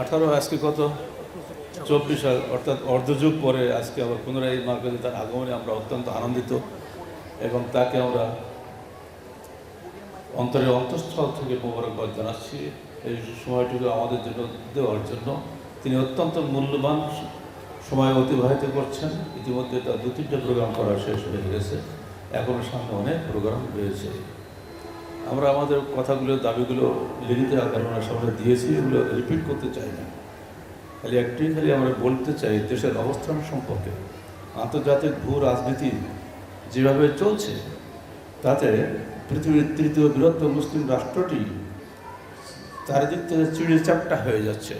আঠারো, আজকে কত? চব্বিশ অর্থাৎ অর্ধযুগ পরে আজকে আবার পুনরায় এই মার্কেটে তার আগমনে আমরা অত্যন্ত আনন্দিত এবং তাকে আমরা অন্তরের অন্তঃস্থল থেকে মোবারকবাদ জানাচ্ছি। এই সময়টুকু আমাদের জন্য দেওয়ার জন্য। তিনি অত্যন্ত মূল্যবান সময় অতিবাহিত করছেন। ইতিমধ্যে তার দু তিনটে প্রোগ্রাম করা শেষ হয়ে গেছে। এখনও সামনে অনেক প্রোগ্রাম রয়েছে। আমরা আমাদের কথাগুলো, দাবিগুলো লিখিত আকারে ওনার সামনে দিয়েছি, এগুলো রিপিট করতে চাই না। খালি একটাই খালি আমরা বলতে চাই, দেশের অবস্থান সম্পর্কে। আন্তর্জাতিক ভূ রাজনীতি যেভাবে চলছে, তাতে পৃথিবীর তৃতীয় বৃহত্তম মুসলিম রাষ্ট্রটি চারিদিক থেকে চিড়ে চাপটা হয়ে যাচ্ছে।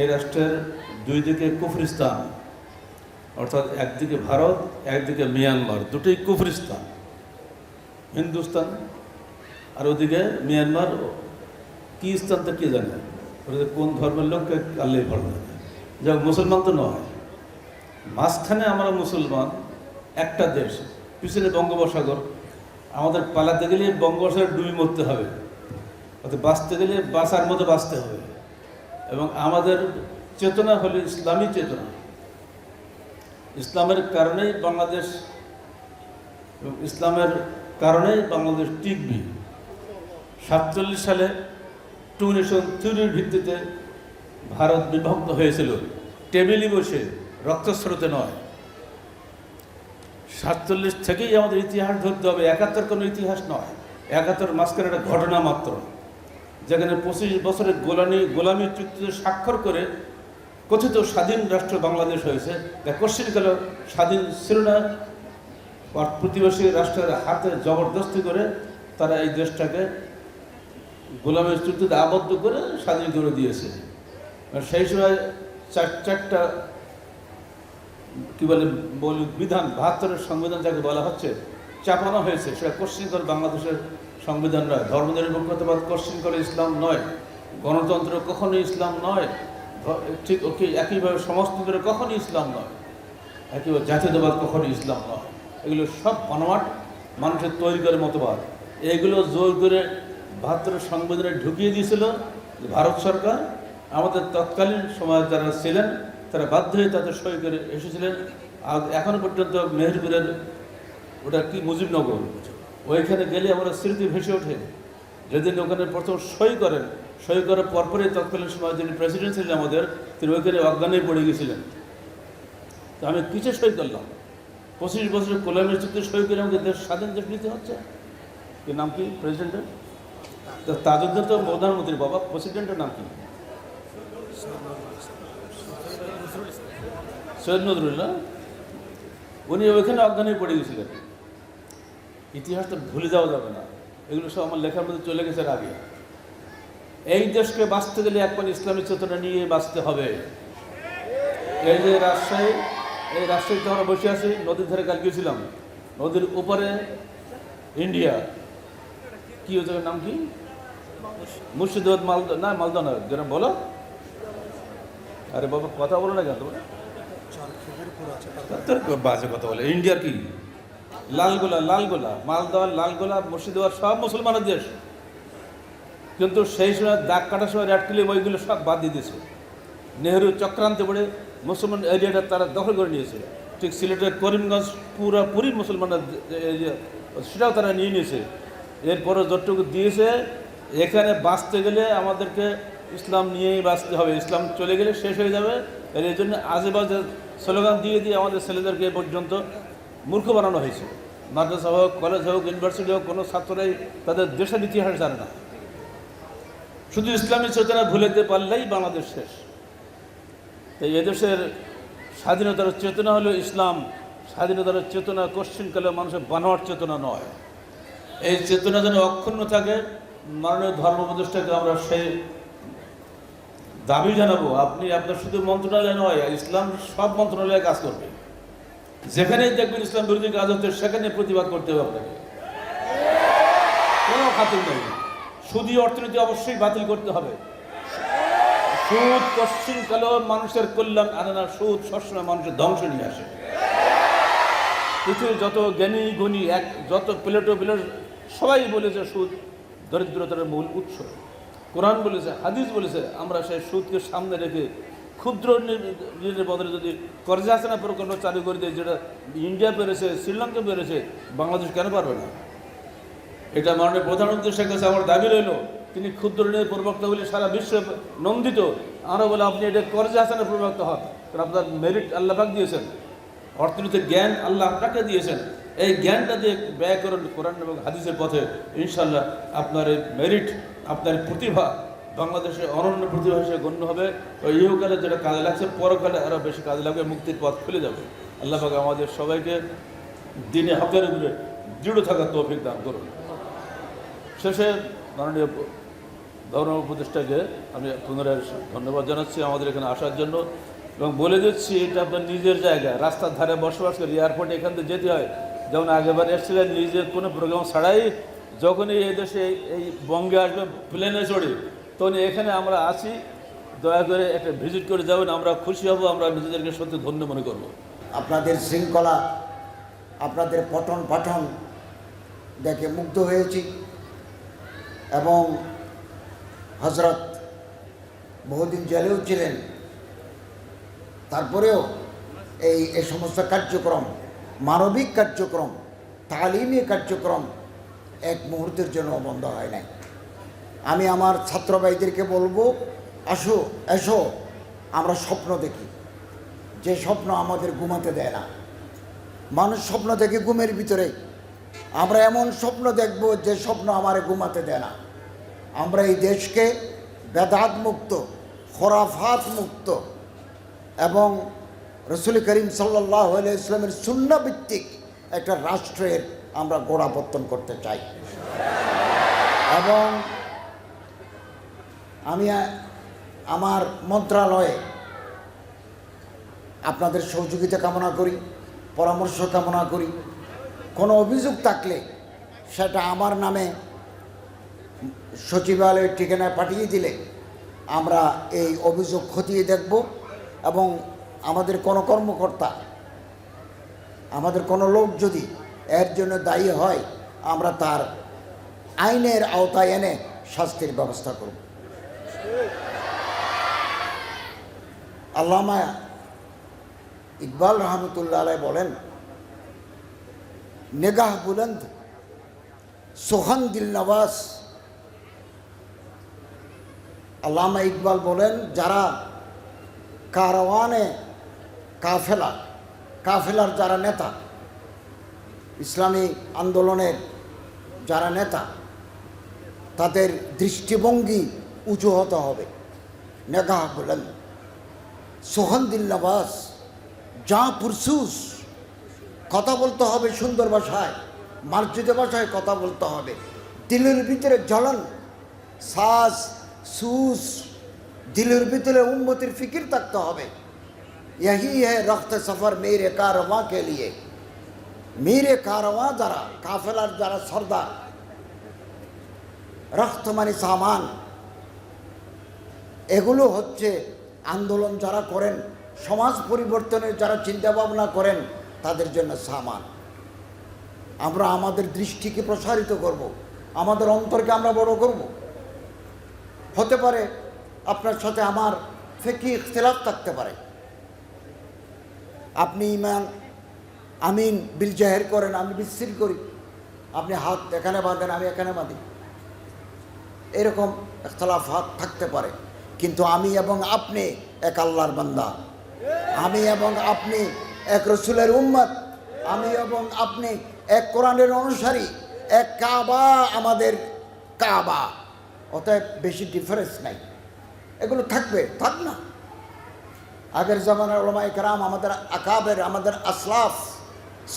এই রাষ্ট্রের দুই দিকে কুফরিস্তান, অর্থাৎ একদিকে ভারত, একদিকে মিয়ানমার, দুটোই কুফরিস্তান। হিন্দুস্তান আর ওদিকে মিয়ানমার, কি স্থান তো কে জানে? কোন ধর্মের লোককে আল্লাহ ভালো জানে যাক মুসলমান তো নয়। মাঝখানে আমরা মুসলমান, একটা দেশ, পিছনে বঙ্গোপসাগর। আমাদের পালাতে গেলে বঙ্গোপসাগর ডুবি মরতে হবে। অর্থাৎ বাঁচতে গেলে বাঁচার মতো বাঁচতে হবে। এবং আমাদের চেতনা হলো ইসলামী চেতনা। ইসলামের কারণেই বাংলাদেশ এবং ইসলামের কারণেই বাংলাদেশ টিকবি। সাতচল্লিশ সালে টু নেশন থিওরির ভিত্তিতে ভারত বিভক্ত হয়েছিল। টেবিলে বসে রক্তস্রোতে নয়। সাতচল্লিশ থেকেই আমাদের ইতিহাস ধরতে হবে। একাত্তর কোনো ইতিহাস নয়। একাত্তর মাঝখানে একটা ঘটনা মাত্র, যেখানে পঁচিশ বছরের গোলামি গোলামী চুক্তিতে স্বাক্ষর করে কথিত স্বাধীন রাষ্ট্র বাংলাদেশ হয়েছে। তা কোশ্চিনকাল স্বাধীন ছিল না? প্রতিবেশী রাষ্ট্রের হাতে জবরদস্তি করে তারা এই দেশটাকে গোলামের চুক্তিতে আবদ্ধ করে স্বাধীন করে দিয়েছে। সেই সময় চার, চারটা, কি বলে, মৌলিক বিধান, বাহাত্তরের সংবিধান যাকে বলা হচ্ছে, চাপানো হয়েছে। সেটা কোশ্চিন করে বাংলাদেশের সংবিধান নয়। ধর্মনিরপেক্ষতাবাদ কোশ্চিন করে ইসলাম নয়। গণতন্ত্র কখনো ইসলাম নয়। ঠিক ওকে একইভাবে সমস্তদের কখনই ইসলাম নয়। একইভাবে জাতীয়তাবাদ কখনো ইসলাম নয়। এগুলো সব অনমাট মানুষের তৈরি করে মতবাদ। এগুলো জোর করে বাহাত্তরের সংবিধানে ঢুকিয়ে দিয়েছিল ভারত সরকার আমাদের তৎকালীন সময় যারা ছিলেন, তারা বাধ্য হয়ে তাদের সই করে এসেছিলেন। আর এখনও পর্যন্ত মেহেরপুরের ওটা কি মুজিবনগর? ওইখানে গেলে আমরা স্মৃতি ভেসে ওঠে। যেদিন ওখানে প্রথম সই করেন, সই করার পরপরই তৎকালীন সময় যিনি প্রেসিডেন্ট ছিলেন আমাদের, তিনি ওইখানে অজ্ঞানে পড়ে গেছিলেন। তো আমি কিসে সই করলাম? পঁচিশ বছরের কোলামের চুক্তি সই করে আমাদের দেশ স্বাধীন দেশ নিতে হচ্ছে? কি নাম কি প্রেসিডেন্টের তো তাজউদ্দিন তো প্রধানমন্ত্রী, বাবা প্রেসিডেন্টের নাম কি? সৈয়দ নজরুল্লাহ উনি ওইখানে অজ্ঞানে পড়ে গেছিলেন। ইতিহাসটা ভুলে যাওয়া যাবে না। এগুলো সব আমার লেখার মধ্যে চলে গেছে আগে। এই দেশকে বাঁচতে গেলে একবার ইসলামী চেতনা নিয়ে বাঁচতে হবে। এই যে রাজশাহী, এই রাজশাহীতে আমরা বসে আছি, নদীর ধারে কাল গিয়েছিলাম। নদীর উপরে ইন্ডিয়া। কি জায়গার নাম কি? মুর্শিদাবাদ মালদা না মালদা না যেন বলো। আরে বাবা, কথা বলো না কেন তোমরা? বাজে কথা বলে। ইন্ডিয়ার কি? লালগোলা লালগোলা, মালদা, লালগোলা, মুর্শিদাবাদ, সব মুসলমানের দেশ। কিন্তু সেই সময় দাগ কাটার সময় ক্লিপ ওইগুলো সব বাদ দিয়ে দিয়েছে। নেহরু চক্রান্তে পড়ে মুসলমান এরিয়াটা তারা দখল করে নিয়েছে। ঠিক সিলেটের করিমগঞ্জ পুরোপুরি মুসলমানরা এরিয়া সেটাও তারা নিয়ে নিয়েছে। এরপরে যতটুকু দিয়েছে এখানে বাঁচতে গেলে আমাদেরকে ইসলাম নিয়েই বাঁচতে হবে। ইসলাম চলে গেলে শেষ হয়ে যাবে। এর এই জন্য আজেবাজে স্লোগান দিয়ে দিয়ে আমাদের ছেলেদেরকে এ পর্যন্ত মূর্খ বানানো হয়েছে। মাদ্রাসা হোক, কলেজ হোক, ইউনিভার্সিটি হোক, কোনো ছাত্ররাই তাদের দেশের ইতিহাস জানে না। শুধু ইসলামী চেতনা ভুলে যেতে পারলেই বাংলাদেশ শেষ। তাই এদেশের স্বাধীনতার চেতনা হলো ইসলাম। স্বাধীনতার চেতনা কোশ্চিনকালে মানুষের বানোয়ার চেতনা নয়। এই চেতনা যেন অক্ষুণ্ণ থাকে মাননীয় ধর্ম উপদেষ্টাকে আমরা সেই দাবি জানাব, আপনি, আপনার শুধু মন্ত্রণালয় নয়, ইসলাম সব মন্ত্রণালয়ে কাজ করবে। যেখানেই দেখবেন ইসলাম বিরোধী কাজ হচ্ছে, সেখানে প্রতিবাদ করতে হবে আপনাকে। কোনো খাতির নেই। সুদী অর্থনীতি অবশ্যই বাতিল করতে হবে। সুদ পশ্চিমকালেও মানুষের কল্যাণ আনে না সুদ সবসময় মানুষের ধ্বংস নিয়ে আসে। পৃথিবীর যত জ্ঞানী, গুণী, এক, যত প্লেটো, প্লেট, সবাই বলেছে সুদ। দরিদ্রতার মূল উৎস। কোরআন বলেছে, হাদিস বলেছে, আমরা সেই সুদকে সামনে রেখে ক্ষুদ্র ঋণ- ঋণের বদলে যদি কর্জা হাসানা প্রকল্প চালু করে দিই যেটা ইন্ডিয়া পেরেছে, শ্রীলঙ্কা পেরেছে, বাংলাদেশ কেন পারবে না? এটা মাননীয় প্রধানমন্ত্রী শেখ হাসিনা আমার দাবি রইল, তিনি ক্ষুদ্র ঋণের প্রবক্তা বলে সারা বিশ্ব নন্দিত। আরও বলে, আপনি এটা কর্জা হাসানের প্রবক্তা হন। কারণ আপনার মেরিট আল্লাহাক দিয়েছেন। অর্থনীতির জ্ঞান আল্লাহ আপনাকে দিয়েছেন। এই জ্ঞানটা দিয়ে ব্যয় করুন কোরআন এবং হাদিসের পথে ইনশাল্লাহ আপনার এই মেরিট আপনার প্রতিভা বাংলাদেশে অনন্য প্রতিভা হিসেবে গণ্য হবে। ওই ইহকালে যেটা কাজে লাগছে, পরকালে আরও বেশি কাজে লাগবে, মুক্তির পথ খুলে যাবে। আল্লাহ পাক আমাদের সবাইকে দিনে হকের উপরে দৃঢ় থাকার তৌফিক দান করুন। শেষে মাননীয় ধর্ম উপদেষ্টাকে আমি পুনরায় ধন্যবাদ জানাচ্ছি আমাদের এখানে আসার জন্য এবং বলে দিচ্ছি, এটা আপনার নিজের জায়গা। রাস্তার ধারে বসবাস করি এয়ারপোর্টে এখান থেকে যেতে হয়। যেমন আগেবার এসেছিলেন নিজের কোনো প্রোগ্রাম ছাড়াই, যখনই এই দেশে এই বঙ্গে আসবে প্লেনে চড়ে, তখন এখানে আমরা আছি দয়া করে একটা ভিজিট করে যাবেন, আমরা খুশি হব, আমরা নিজেদেরকে সত্যি ধন্য মনে করব। আপনাদের শৃঙ্খলা, আপনাদের পঠন পাঠন দেখে মুগ্ধ হয়েছি এবং হজরত বহুদিন জেলেও ছিলেন। তারপরেও এই এ সমস্ত কার্যক্রম মানবিক কার্যক্রম, তালিমি কার্যক্রম এক মুহূর্তের জন্য বন্ধ হয় নাই। আমি আমার ছাত্র ভাইদেরকে বলব, আসো, এসো, আমরা স্বপ্ন দেখি। যে স্বপ্ন আমাদের ঘুমাতে দেয় না। মানুষ স্বপ্ন দেখে ঘুমের ভিতরে। আমরা এমন স্বপ্ন দেখব যে স্বপ্ন আমার ঘুমাতে দেয় না। আমরা এই দেশকে বেদাত মুক্ত খরাফাত মুক্ত এবং রসুল করিম সাল্লাহ ইসলামের শূন্য ভিত্তিক একটা রাষ্ট্রের আমরা গোড়াপত্তন করতে চাই। এবং আমি আমার মন্ত্রণালয়ে আপনাদের সহযোগিতা কামনা করি, পরামর্শ কামনা করি। কোনো অভিযোগ থাকলে সেটা আমার নামে সচিবালয়ের ঠিকানায় পাঠিয়ে দিলে আমরা এই অভিযোগ খতিয়ে দেখব এবং আমাদের কোনো কর্মকর্তা, আমাদের কোনো লোক যদি এর জন্য দায়ী হয়, আমরা তার আইনের আওতায় এনে শাস্তির ব্যবস্থা করব। আল্লামা ইকবাল রহমতুল্লাহ আলাই বলেন, নেগাহ বুলন্দ, সোহান দিল নওয়াজ। আল্লামা ইকবাল বলেন, যারা কারওয়ানে কাফেলা, কাফেলার যারা নেতা, ইসলামী আন্দোলনের যারা নেতা, তাদের দৃষ্টিভঙ্গি উঁচু হতে হবে। নেগাহ বুলন্দ সোহান দিল নওয়াজ যা পুরসুস, কথা বলতে হবে সুন্দর ভাষায়, মার্জিত ভাষায় কথা বলতে হবে। দিলের ভিতরে জ্বলন শ্বাস সুস, দিলের ভিতরে উন্নতির ফিকির থাকতে হবে। यही है रख्त सफ़र मेरे कारवां के लिए মেরে কারওয়া যারা কাফেলার যারা সর্দার রক্ত মানে সামান এগুলো হচ্ছে আন্দোলন যারা করেন সমাজ পরিবর্তনের যারা চিন্তা ভাবনা করেন তাদের জন্য সামান আমরা আমাদের দৃষ্টিকে প্রসারিত করব। আমাদের অন্তরকে আমরা বড় করব। হতে পারে আপনার সাথে আমার ফেকি ইখতলাফ থাকতে পারে আপনি ইমান, আমিন, বিল জাহের করেন, আমি বিস্তৃত করি। আপনি হাত এখানে বাঁধেন, আমি এখানে বাঁধি। এরকম ইখতলাফ হাত থাকতে পারে। কিন্তু আমি এবং আপনি এক আল্লাহর বান্দা। আমি এবং আপনি এক রসুলের উম্মত। আমি এবং আপনি এক কোরআনের অনুসারী। এক কাবা, আমাদের কাবা। অতএব বেশি ডিফারেন্স নাই। এগুলো থাকবে, থাক না। আগের জামানার ওলামাই কারাম, আমাদের আকাবের, আমাদের আসলাফ,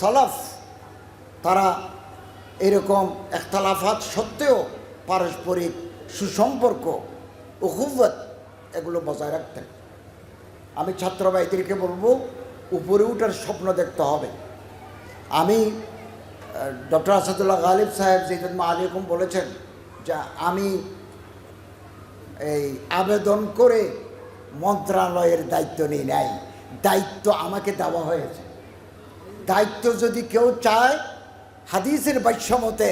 সলাফ, তারা এরকম একতলাফাত সত্ত্বেও পারস্পরিক সুসম্পর্ক উহুবত এগুলো বজায় রাখতেন। আমি ছাত্র ভাইদেরকে বলব, উপরে উঠার স্বপ্ন দেখতে হবে। আমি ডক্টর আসাদুল্লাহ গালিব সাহেব যেদিন আলিকুম বলেছেন যে আমি এই আবেদন করে মন্ত্রণালয়ের দায়িত্ব নিই নাই দায়িত্ব আমাকে দেওয়া হয়েছে। দায়িত্ব যদি কেউ চায় হাদিসের বাক্যমতে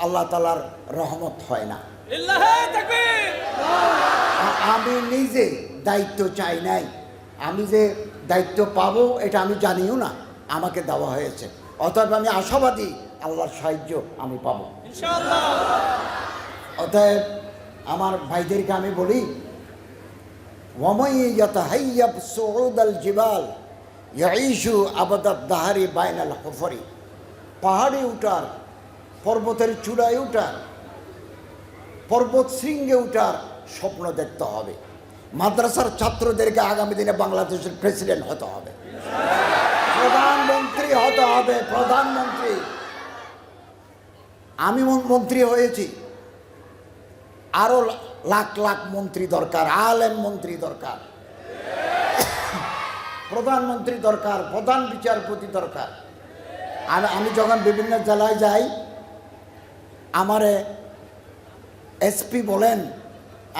আল্লাহ তালার রহমত হয় না। আমি নিজে দায়িত্ব চাই নাই। আমি যে দায়িত্ব পাবো এটা আমি জানিও না। আমাকে দেওয়া হয়েছে। অতএব আমি আশাবাদী আল্লাহর সাহায্য আমি পাবো। অতএব আমার ভাইদেরকে আমি বলি হাইয়াব সুউদ আল জিবাল ইয়াইশু আবাদাত দাহারি বাইনাল হফরি পাহাড়ে উঠার, পর্বতের চূড়ায় উঠার, পর্বত শৃঙ্গে উঠার স্বপ্ন দেখতে হবে। মাদ্রাসার ছাত্রদেরকে আগামী দিনে বাংলাদেশের প্রেসিডেন্ট হতে হবে। প্রধানমন্ত্রী হতে হবে, প্রধানমন্ত্রী। আমি মন- মন্ত্রী হয়েছি। আরও লাখ লাখ মন্ত্রী দরকার, আলেম মন্ত্রী দরকার, প্রধানমন্ত্রী দরকার, প্রধান বিচারপতি দরকার। আর আমি যখন বিভিন্ন জেলায় যাই, আমারে এসপি বলেন,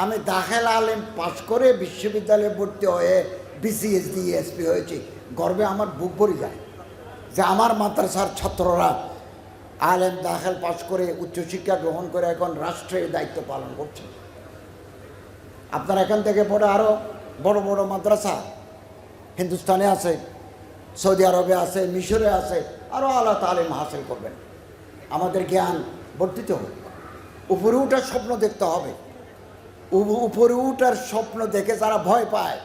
আমি দাখেল আলেম পাশ করে বিশ্ববিদ্যালয়ে ভর্তি হয়ে বিসিএস দিয়ে এসপি হয়েছি। গর্বে আমার বুক ভরে যায় যে আমার মাদ্রাসার ছাত্ররা আলেম দাখেল পাশ করে উচ্চশিক্ষা গ্রহণ করে এখন রাষ্ট্রের দায়িত্ব পালন করছে। আপনার এখান থেকে পরে আরও বড় বড় মাদ্রাসা হিন্দুস্তানে আছে, সৌদি আরবে আছে, মিশরে আছে আরও আল্লাহ তালিম হাসিল করবেন। আমাদের জ্ঞান বর্ধিত হোক। উপরে উঠার স্বপ্ন দেখতে হবে। উপরে উঠার স্বপ্ন দেখে যারা ভয় পায়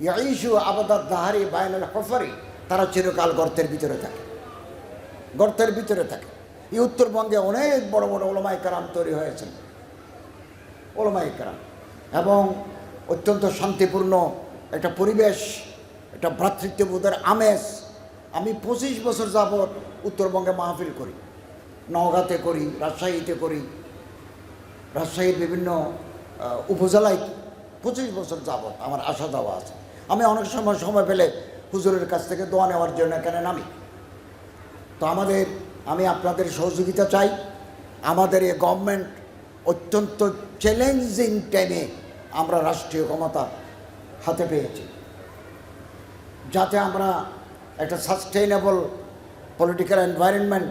ইয়াইশু আবাদাত দাহারি বায়নাল হফারি, তারা চিরকাল গর্তের ভিতরে থাকে। গর্তের ভিতরে থাকে। এই উত্তরবঙ্গে অনেক বড় বড় ওলমাই কারাম তৈরি হয়েছেন। ওলমাই কারাম। এবং অত্যন্ত শান্তিপূর্ণ একটা পরিবেশ, একটা ভ্রাতৃত্ববোধের আমেজ আমি পঁচিশ বছর যাবৎ উত্তরবঙ্গে মাহফিল করি, নওগাঁতে করি, রাজশাহীতে করি, রাজশাহীর বিভিন্ন উপজেলায় পঁচিশ বছর যাবৎ আমার আশা দেওয়া আছে। আমি অনেক সময় সময় পেলে হুজুরের কাছ থেকে দোয়া নেওয়ার জন্য এখানে নামি। তো আমাদের, আমি আপনাদের সহযোগিতা চাই। আমাদের এই গভর্নমেন্ট অত্যন্ত চ্যালেঞ্জিং টাইমে আমরা রাষ্ট্রীয় ক্ষমতা হাতে পেয়েছি। যাতে আমরা একটা সাস্টেইনেবল পলিটিক্যাল এনভায়রনমেন্ট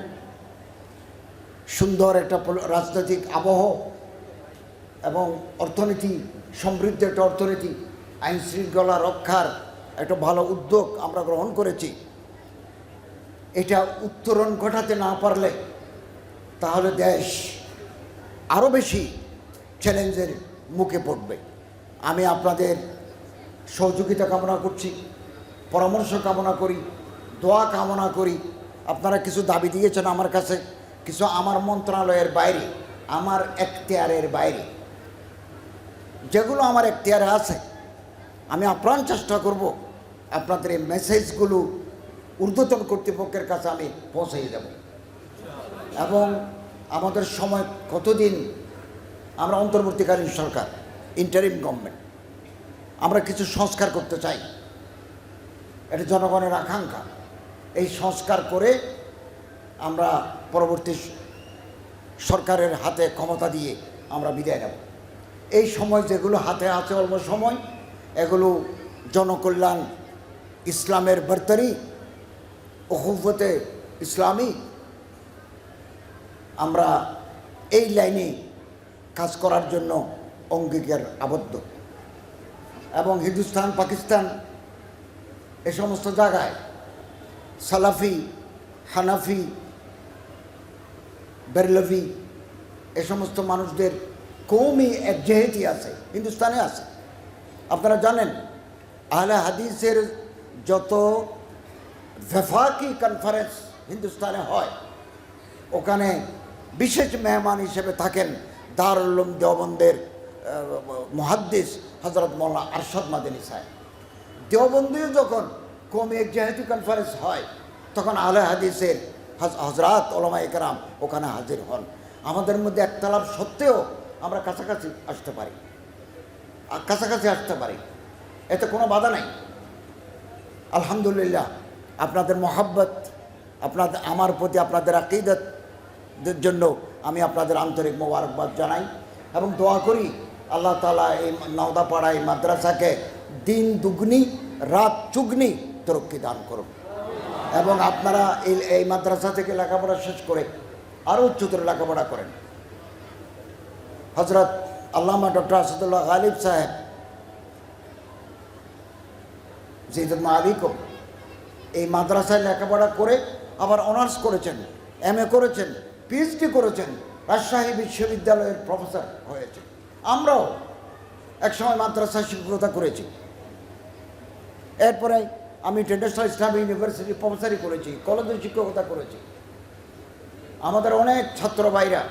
সুন্দর একটা রাজনৈতিক আবহ এবং অর্থনীতি, সমৃদ্ধ একটা অর্থনীতি, আইন শৃঙ্খলা রক্ষার একটা ভালো উদ্যোগ আমরা গ্রহণ করেছি। এটা উত্তরণ ঘটাতে না পারলে তাহলে দেশ আরও বেশি চ্যালেঞ্জের মুখে পড়বে। আমি আপনাদের সহযোগিতা কামনা করছি, পরামর্শ কামনা করি, দোয়া কামনা করি। আপনারা কিছু দাবি দিয়েছেন আমার কাছে, কিছু আমার মন্ত্রণালয়ের বাইরে, আমার এখতিয়ারের বাইরে। যেগুলো আমার এখতিয়ারে আছে, আমি আপ্রাণ চেষ্টা করব আপনাদের এই মেসেজগুলো ঊর্ধ্বতন কর্তৃপক্ষের কাছে আমি পৌঁছে দেব। এবং আমাদের সময় কতদিন আমরা অন্তর্বর্তীকালীন সরকার ইন্টারিম গভর্নমেন্ট আমরা কিছু সংস্কার করতে চাই। এটা জনগণের আকাঙ্ক্ষা। এই সংস্কার করে আমরা পরবর্তী সরকারের হাতে ক্ষমতা দিয়ে আমরা বিদায় নেব। এই সময় যেগুলো হাতে আছে অল্প সময়, এগুলো জনকল্যাণ, ইসলামের বর্তারি অহুবতে ইসলামী, আমরা এই লাইনে কাজ করার জন্য অঙ্গীকার আবদ্ধ। এবং হিন্দুস্তান, পাকিস্তান এ সমস্ত জায়গায় সালাফি, হানাফি, বেরলভি এ সমস্ত মানুষদের কৌমি একজেহেতি আছে, হিন্দুস্তানে আছে। আপনারা জানেন, আহলে হাদিসের যত ভেফাকি কনফারেন্স হিন্দুস্তানে হয়, ওখানে বিশেষ মেহমান হিসেবে থাকেন দারুল্লুম দেওবন্দের মহাদ্দিস হজরত মোল্লা আরশদ মাদিনী সাহেব। দেওবন্দিও যখন কমি একজাহাতি কনফারেন্স হয়, তখন আলে হাদিসের হজ- হজরত ওলামা একরাম ওখানে হাজির হন। আমাদের মধ্যে একতলাপ সত্ত্বেও আমরা কাছাকাছি আসতে পারি। কাছাকাছি আসতে পারি। এতে কোনো বাধা নাই। আলহামদুলিল্লাহ, আপনাদের মহাব্বত, আপনাদের, আমার প্রতি আপনাদের আকিদতের জন্য আমি আপনাদের আন্তরিক মোবারকবাদ জানাই এবং দোয়া করি আল্লাহ তালা এই নওদাপাড়া এই মাদ্রাসাকে দিন দুগ্নি, রাত চুগনি তরক্কি দান করুন। এবং আপনারা এই এই মাদ্রাসা থেকে লেখাপড়া শেষ করে আরও উচ্চতর লেখাপড়া করেন। হজরত আল্লামা ডক্টর আসাদুল্লাহ গালিব সাহেব জিদুল আলিকম এই মাদ্রাসায় লেখাপড়া করে আবার অনার্স করেছেন, এম করেছেন। পিএইচডি করেছেন, রাজশাহী বিশ্ববিদ্যালয়ের প্রফেসর হয়েছে। আমরাও একসময় মাদ্রাসায় শিক্ষকতা করেছি। এরপরে আমি ইন্টারন্যাশনাল ইসলামিক ইউনিভার্সিটি প্রফেসরই করেছি কলেজের শিক্ষকতা করেছি। আমাদের অনেক ছাত্র ভাইরা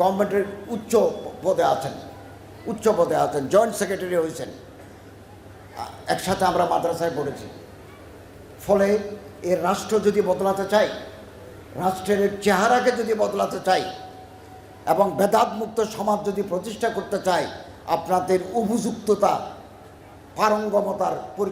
গভর্নমেন্টের উচ্চ পদে আছেন, উচ্চ পদে আছেন জয়েন্ট সেক্রেটারি হয়েছেন। একসাথে আমরা মাদ্রাসায় পড়েছি। ফলে এর রাষ্ট্র যদি বদলাতে চাই রাষ্ট্রের চেহারাকে যদি বদলাতে চাই এবং বেদাতমুক্ত সমাজ যদি প্রতিষ্ঠা করতে চাই, আপনাদের উপযুক্ততা পারঙ্গমতার পরি